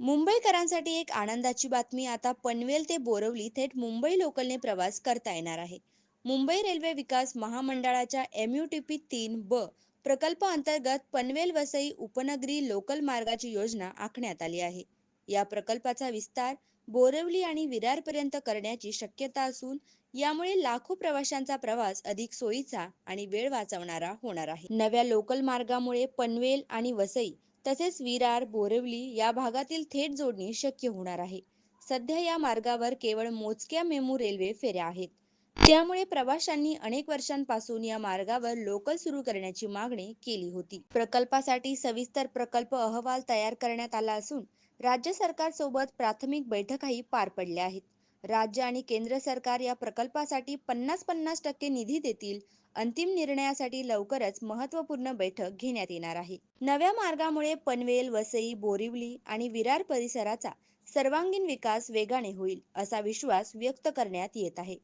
मुंबईकरांसाठी एक आनंदाची बातमी आता पनवेल ते बोरवली थेट मुंबई लोकलने प्रवास करता येणार आहे. मुंबई रेल्वे विकास महामंडळाच्या एमयूटीपी तीन ब प्रकल्प अंतर्गत पनवेल वसई उपनगरी लोकल मार्गाची योजना आखण्यात आली आहे. या प्रकल्पाचा विस्तार बोरवली आणि विरारपर्यंत करण्याची शक्यता असून यामुळे लाखो प्रवाशांचा प्रवास अधिक सोयीचा आणि वेळ वाचवणारा होणार आहे. नव्या लोकल मार्गामुळे पनवेल आणि वसई तसेच विरार बोरवली या भागातील थेट जोडणी शक्य होणार आहे. सध्या या मार्गावर केवळ मोजक्या मेमू रेल्वे फेऱ्या आहेत. त्यामुळे प्रवाशांनी अनेक वर्षांपासून या मार्गावर लोकल सुरू करण्याची मागणी केली होती. प्रकल्पासाठी सविस्तर प्रकल्प अहवाल तयार करण्यात आला असून राज्य सरकारसोबत प्राथमिक बैठकाही पार पडल्या आहेत. राज्य आणि केंद्र सरकार या प्रकल्पासाठी पन्नास पन्नास टक्के निधी देतील. अंतिम निर्णयासाठी लवकरच महत्त्वपूर्ण बैठक घेण्यात येणार आहे. नव्या मार्गामुळे पनवेल वसई बोरिवली आणि विरार परिसराचा सर्वांगीण विकास वेगाने होईल असा विश्वास व्यक्त करण्यात येत आहे.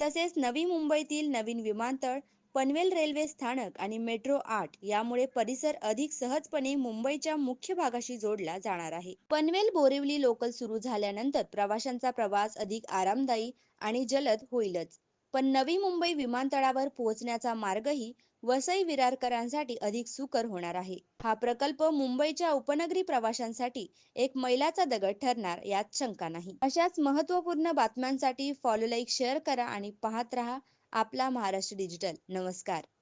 तसेच नवी मुंबईतील नवीन विमानतळ पनवेल रेल्वे स्थानक आणि मेट्रो आठ यामुळे परिसर अधिक सहजपणे मुंबईच्या मुख्य भागाशी जोडला जाणार आहे. पनवेल बोरिवली लोकल सुरू झाल्यानंतर प्रवाशांचा प्रवास अधिक आरामदायी आणि जलद होईलच. पण नवी मुंबई विमानतळावर पोहोचण्याचा मार्गही वसई विरारकरांसाठी अधिक सुकर होणार आहे. हा प्रकल्प मुंबईच्या उपनगरी प्रवाशांसाठी एक मैलाचा दगड ठरणार यात शंका नाही. अशाच महत्त्वपूर्ण बातम्यांसाठी फॉलो लाईक शेअर करा आणि पाहत रहा. आपला महाराष्ट्र डिजिटल. नमस्कार.